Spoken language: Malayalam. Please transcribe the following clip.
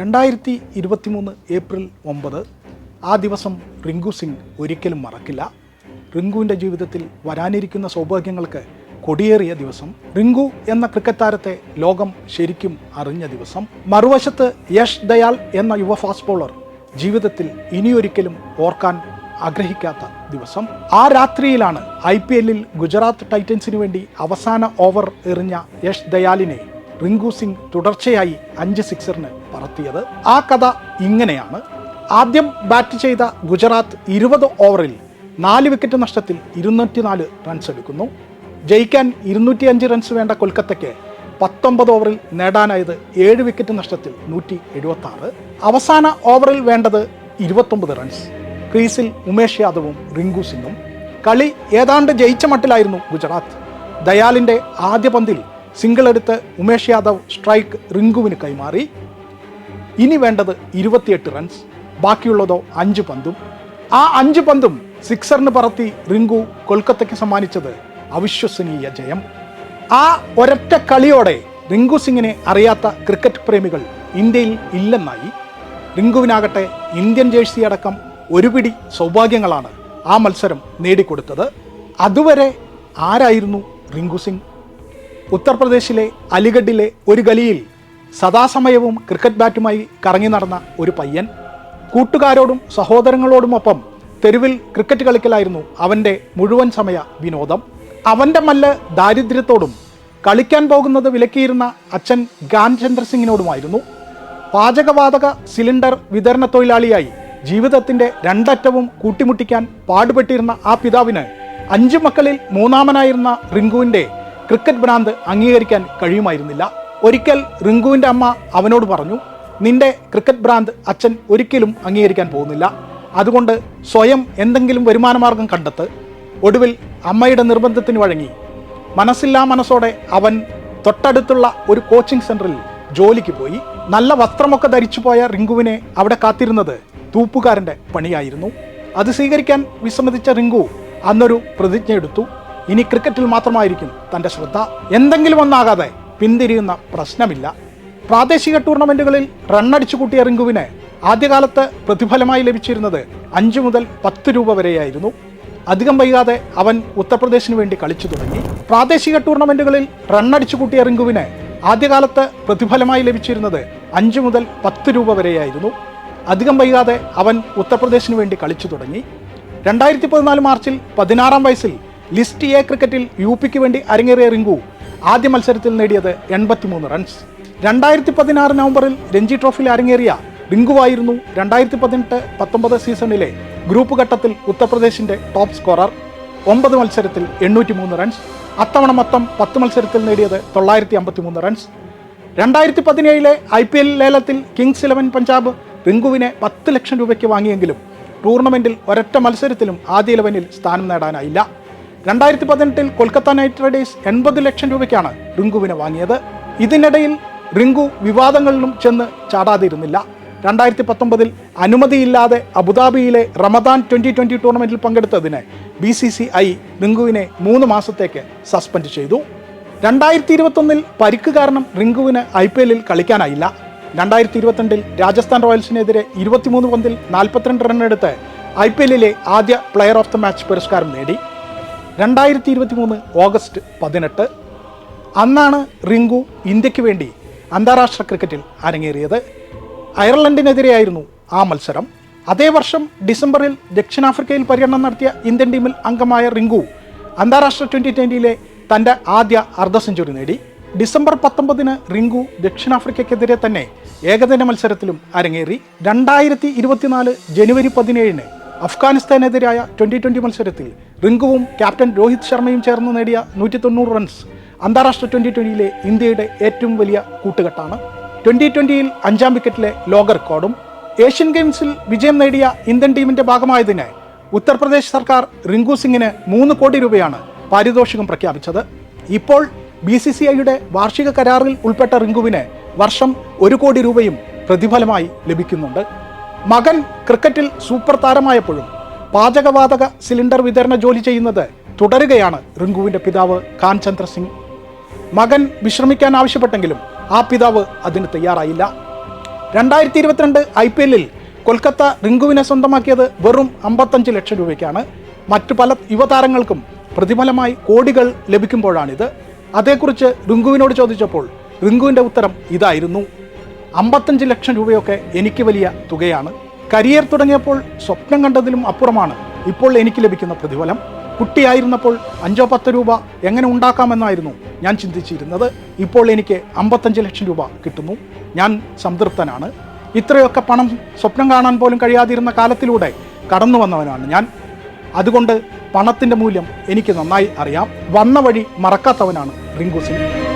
രണ്ടായിരത്തി ഇരുപത്തി മൂന്ന് ഏപ്രിൽ ഒമ്പത് ആ ദിവസം റിങ്കു സിംഗ് ഒരിക്കലും മറക്കില്ല. റിങ്കുവിന്റെ ജീവിതത്തിൽ വരാനിരിക്കുന്ന സൗഭാഗ്യങ്ങൾക്ക് കൊടിയേറിയ ദിവസം. റിങ്കു എന്ന ക്രിക്കറ്റ് താരത്തെ ലോകം ശരിക്കും അറിഞ്ഞ ദിവസം. മറുവശത്ത് യഷ് ദയാൽ എന്ന യുവ ഫാസ്റ്റ് ബോളർ ജീവിതത്തിൽ ഇനിയൊരിക്കലും ഓർക്കാൻ ആഗ്രഹിക്കാത്ത ദിവസം. ആ രാത്രിയിലാണ് ഐ പി എല്ലിൽ ഗുജറാത്ത് ടൈറ്റൻസിനു വേണ്ടി അവസാന ഓവർ എറിഞ്ഞ യഷ് ദയാലിനെ റിങ്കു സിംഗ് തുടർച്ചയായി അഞ്ച് സിക്സറിന് പറത്തിയത് ആ കഥ ഇങ്ങനെയാണ്. ആദ്യം ബാറ്റ് ചെയ്ത ഗുജറാത്ത് ഇരുപത് ഓവറിൽ നാല് വിക്കറ്റ് നഷ്ടത്തിൽ ഇരുന്നൂറ്റിനാല് റൺസ് എടുക്കുന്നു. ജയിക്കാൻ ഇരുന്നൂറ്റി അഞ്ച് റൺസ് വേണ്ട കൊൽക്കത്തയ്ക്ക് പത്തൊമ്പത് ഓവറിൽ നേടാനായത് ഏഴ് വിക്കറ്റ് നഷ്ടത്തിൽ നൂറ്റി എഴുപത്തി ആറ് അവസാന ഓവറിൽ വേണ്ടത് ഇരുപത്തൊമ്പത് റൺസ് ക്രീസിൽ ഉമേഷ് യാദവും റിങ്കു സിംഗും കളി ഏതാണ്ട് ജയിച്ച മട്ടിലായിരുന്നു ഗുജറാത്ത്. ദയാലിന്റെ ആദ്യ പന്തിൽ സിംഗിൾ എടുത്ത് ഉമേഷ് യാദവ് സ്ട്രൈക്ക് റിങ്കുവിന് കൈമാറി. ഇനി വേണ്ടത് ഇരുപത്തിയെട്ട് റൺസ് ബാക്കിയുള്ളതോ അഞ്ച് പന്തും. ആ അഞ്ച് പന്തും സിക്സറിന് പറത്തി റിങ്കു കൊൽക്കത്തയ്ക്ക് സമ്മാനിച്ചത് അവിശ്വസനീയ ജയം. ആ ഒരൊറ്റ കളിയോടെ റിങ്കു സിംഗിനെ അറിയാത്ത ക്രിക്കറ്റ് പ്രേമികൾ ഇന്ത്യയിൽ ഇല്ലെന്നായി. റിങ്കുവിനാകട്ടെ ഇന്ത്യൻ ജേഴ്സി അടക്കം ഒരുപിടി സൗഭാഗ്യങ്ങളാണ് ആ മത്സരം നേടിക്കൊടുത്തത്. അതുവരെ ആരായിരുന്നു റിങ്കു സിംഗ്? ഉത്തർപ്രദേശിലെ അലിഗഡിലെ ഒരു ഗലിയിൽ സദാസമയവും ക്രിക്കറ്റ് ബാറ്റുമായി കറങ്ങി നടന്ന ഒരു പയ്യൻ കൂട്ടുകാരോടും സഹോദരങ്ങളോടുമൊപ്പം തെരുവിൽ ക്രിക്കറ്റ് കളിക്കലായിരുന്നു അവന്റെ മുഴുവൻ സമയ വിനോദം. അവന്റെ മല്ല് ദാരിദ്ര്യത്തോടും കളിക്കാൻ പോകുന്നത് വിലക്കിയിരുന്ന അച്ഛൻ ഗാൻചന്ദ്ര സിംഗിനോടുമായിരുന്നു. പാചകവാതക സിലിണ്ടർ വിതരണ തൊഴിലാളിയായി ജീവിതത്തിന്റെ രണ്ടറ്റവും കൂട്ടിമുട്ടിക്കാൻ പാടുപെട്ടിരുന്ന ആ പിതാവിന് അഞ്ചു മക്കളിൽ മൂന്നാമനായിരുന്ന റിങ്കുവിന്റെ ക്രിക്കറ്റ് ഭ്രാന്ത് അംഗീകരിക്കാൻ കഴിയുമായിരുന്നില്ല. ഒരിക്കൽ റിങ്കുവിന്റെ അമ്മ അവനോട് പറഞ്ഞു നിന്റെ ക്രിക്കറ്റ് ഭ്രാന്ത് അച്ഛൻ ഒരിക്കലും അംഗീകരിക്കാൻ പോകുന്നില്ല. അതുകൊണ്ട് സ്വയം എന്തെങ്കിലും വരുമാനമാർഗം കണ്ടെത്ത്. ഒടുവിൽ അമ്മയുടെ നിർബന്ധത്തിന് വഴങ്ങി. മനസ്സില്ലാ മനസ്സോടെ അവൻ തൊട്ടടുത്തുള്ള ഒരു കോച്ചിങ് സെന്ററിൽ ജോലിക്ക് പോയി. നല്ല വസ്ത്രമൊക്കെ ധരിച്ചു പോയ റിങ്കുവിനെ അവിടെ കാത്തിരുന്നത് തൂപ്പുകാരന്റെ പണിയായിരുന്നു. അത് സ്വീകരിക്കാൻ വിസമ്മതിച്ച റിങ്കു അന്നൊരു പ്രതിജ്ഞ എടുത്തു ഇനി ക്രിക്കറ്റിൽ മാത്രമായിരിക്കും തന്റെ ശ്രദ്ധ. എന്തെങ്കിലും ഒന്നാകാതെ പിന്തിരിയുന്ന പ്രശ്നമില്ല. പ്രാദേശിക ടൂർണമെന്റുകളിൽ റണ്ണടിച്ചു കൂട്ടിയ റിങ്കുവിന് ആദ്യകാലത്ത് പ്രതിഫലമായി ലഭിച്ചിരുന്നത് അഞ്ചു മുതൽ പത്ത് രൂപ വരെയായിരുന്നു. അധികം വൈകാതെ അവൻ ഉത്തർപ്രദേശിന് വേണ്ടി കളിച്ചു തുടങ്ങി. പ്രാദേശിക ടൂർണമെന്റുകളിൽ റണ്ണടിച്ചു കൂട്ടിയ റിങ്കുവിന് ആദ്യകാലത്ത് പ്രതിഫലമായി ലഭിച്ചിരുന്നത് അഞ്ചു മുതൽ പത്ത് രൂപ വരെയായിരുന്നു. അധികം വൈകാതെ അവൻ ഉത്തർപ്രദേശിന് വേണ്ടി കളിച്ചു തുടങ്ങി. രണ്ടായിരത്തി പതിനാല് മാർച്ചിൽ പതിനാറാം വയസ്സിൽ ലിസ്റ്റ് എ ക്രിക്കറ്റിൽ യു പിക്ക് വേണ്ടി അരങ്ങേറിയ റിങ്കു ആദ്യ മത്സരത്തിൽ നേടിയത് എൺപത്തിമൂന്ന് റൺസ്. രണ്ടായിരത്തി പതിനാറ് നവംബറിൽ രഞ്ജി ട്രോഫിയിൽ അരങ്ങേറിയ ബിങ്കുവായിരുന്നു രണ്ടായിരത്തി പതിനെട്ട് പത്തൊമ്പത് സീസണിലെ ഗ്രൂപ്പ് ഘട്ടത്തിൽ ഉത്തർപ്രദേശിന്റെ ടോപ്പ് സ്കോറർ ഒമ്പത് മത്സരത്തിൽ എണ്ണൂറ്റി മൂന്ന് റൺസ്. അത്തവണ മൊത്തം പത്ത് മത്സരത്തിൽ നേടിയത് തൊള്ളായിരത്തി അമ്പത്തി മൂന്ന് റൺസ്. രണ്ടായിരത്തി പതിനേഴിലെ ഐ പി എൽ ലേലത്തിൽ കിങ്സ് ഇലവൻ പഞ്ചാബ് റിങ്കുവിനെ പത്ത് ലക്ഷം രൂപയ്ക്ക് വാങ്ങിയെങ്കിലും ടൂർണമെന്റിൽ ഒരൊറ്റ മത്സരത്തിലും ആദ്യ ഇലവനിൽ സ്ഥാനം നേടാനായില്ല. രണ്ടായിരത്തി പതിനെട്ടിൽ കൊൽക്കത്ത നൈറ്റ് റൈഡേഴ്സ് എൺപത് ലക്ഷം രൂപയ്ക്കാണ് റിങ്കുവിനെ വാങ്ങിയത്. ഇതിനിടയിൽ റിങ്കു വിവാദങ്ങളിലും ചെന്ന് ചാടാതിരുന്നില്ല. രണ്ടായിരത്തി പത്തൊമ്പതിൽ അനുമതിയില്ലാതെ അബുദാബിയിലെ റമദാൻ ട്വന്റി ട്വന്റി ടൂർണമെന്റിൽ പങ്കെടുത്തതിന് ബി സി സി ഐ റിങ്കുവിനെ മൂന്ന് മാസത്തേക്ക് സസ്പെൻഡ് ചെയ്തു. രണ്ടായിരത്തി ഇരുപത്തൊന്നിൽ പരിക്ക് കാരണം റിങ്കുവിന് ഐ പി എല്ലിൽ കളിക്കാനായില്ല. രണ്ടായിരത്തി ഇരുപത്തിരണ്ടിൽ രാജസ്ഥാൻ റോയൽസിനെതിരെ ഇരുപത്തിമൂന്ന് പന്തിൽ നാൽപ്പത്തിരണ്ട് റണ്ണെടുത്ത് ഐ പി എല്ലിലെ ആദ്യ പ്ലെയർ ഓഫ് ദ മാച്ച് പുരസ്കാരം നേടി. രണ്ടായിരത്തി ഇരുപത്തി മൂന്ന് ഓഗസ്റ്റ് പതിനെട്ട്. അന്നാണ് റിങ്കു ഇന്ത്യയ്ക്ക് വേണ്ടി അന്താരാഷ്ട്ര ക്രിക്കറ്റിൽ അരങ്ങേറിയത്. അയർലൻഡിനെതിരെയായിരുന്നു ആ മത്സരം. അതേ വർഷം ഡിസംബറിൽ ദക്ഷിണാഫ്രിക്കയിൽ പര്യടനം നടത്തിയ ഇന്ത്യൻ ടീമിൽ അംഗമായ റിങ്കു അന്താരാഷ്ട്ര ട്വന്റി ട്വന്റിയിലെ തന്റെ ആദ്യ അർദ്ധ സെഞ്ചുറി നേടി. ഡിസംബർ പത്തൊമ്പതിന് റിങ്കു ദക്ഷിണാഫ്രിക്കയ്ക്കെതിരെ തന്നെ ഏകദിന മത്സരത്തിലും അരങ്ങേറി. രണ്ടായിരത്തി ഇരുപത്തിനാല് ജനുവരി പതിനേഴിന് അഫ്ഗാനിസ്ഥാനെതിരായ ട്വന്റി ട്വന്റി മത്സരത്തിൽ റിങ്കുവും ക്യാപ്റ്റൻ രോഹിത് ശർമ്മയും ചേർന്ന് നേടിയ നൂറ്റി തൊണ്ണൂറ് റൺസ് അന്താരാഷ്ട്ര ട്വന്റി ട്വന്റിയിലെ ഇന്ത്യയുടെ ഏറ്റവും വലിയ കൂട്ടുകെട്ടാണ്. ട്വന്റി ട്വന്റിയിൽ അഞ്ചാം വിക്കറ്റിലെ ലോക റെക്കോർഡും ഏഷ്യൻ ഗെയിംസിൽ വിജയം നേടിയ ഇന്ത്യൻ ടീമിന്റെ ഭാഗമായതിനാൽ ഉത്തർപ്രദേശ് സർക്കാർ റിങ്കു സിംഗിന് മൂന്ന് കോടി രൂപയാണ് പാരിതോഷികം പ്രഖ്യാപിച്ചത്. ഇപ്പോൾ ബി സി സി ഐയുടെ വാർഷിക കരാറിൽ ഉൾപ്പെട്ട റിങ്കുവിന് വർഷം ഒരു കോടി രൂപയും പ്രതിഫലമായി ലഭിക്കുന്നുണ്ട്. മകൻ ക്രിക്കറ്റിൽ സൂപ്പർ താരമായപ്പോഴും പാചകവാതക സിലിണ്ടർ വിതരണ ജോലി ചെയ്യുന്നത് തുടരുകയാണ് റിങ്കുവിന്റെ പിതാവ് കാൻചന്ദ്ര സിംഗ്. മകൻ വിശ്രമിക്കാൻ ആവശ്യപ്പെട്ടെങ്കിലും ആ പിതാവ് അതിന് തയ്യാറായില്ല. രണ്ടായിരത്തി ഇരുപത്തിരണ്ട് ഐ പി എല്ലിൽ കൊൽക്കത്ത റിങ്കുവിനെ സ്വന്തമാക്കിയത് വെറും അമ്പത്തഞ്ച് ലക്ഷം രൂപയ്ക്കാണ്. മറ്റു പല യുവതാരങ്ങൾക്കും പ്രതിഫലമായി കോടികൾ ലഭിക്കുമ്പോഴാണിത്. അതേക്കുറിച്ച് റിങ്കുവിനോട് ചോദിച്ചപ്പോൾ റിങ്കുവിന്റെ ഉത്തരം ഇതായിരുന്നു. അമ്പത്തഞ്ച് ലക്ഷം രൂപയൊക്കെ എനിക്ക് വലിയ തുകയാണ്. കരിയർ തുടങ്ങിയപ്പോൾ സ്വപ്നം കണ്ടതിലും അപ്പുറമാണ് ഇപ്പോൾ എനിക്ക് ലഭിക്കുന്ന പ്രതിഫലം. കുട്ടിയായിരുന്നപ്പോൾ അഞ്ചോ പത്ത് രൂപ എങ്ങനെ ഉണ്ടാക്കാമെന്നായിരുന്നു ഞാൻ ചിന്തിച്ചിരുന്നത്. ഇപ്പോൾ എനിക്ക് അമ്പത്തഞ്ച് ലക്ഷം രൂപ കിട്ടുന്നു. ഞാൻ സംതൃപ്തനാണ്. ഇത്രയൊക്കെ പണം സ്വപ്നം കാണാൻ പോലും കഴിയാതിരുന്ന കാലത്തിലൂടെ കടന്നു വന്നവനാണ് ഞാൻ. അതുകൊണ്ട് പണത്തിന്റെ മൂല്യം എനിക്ക് നന്നായി അറിയാം. വന്ന വഴി മറക്കാത്തവനാണ് റിങ്കു സിംഗ്.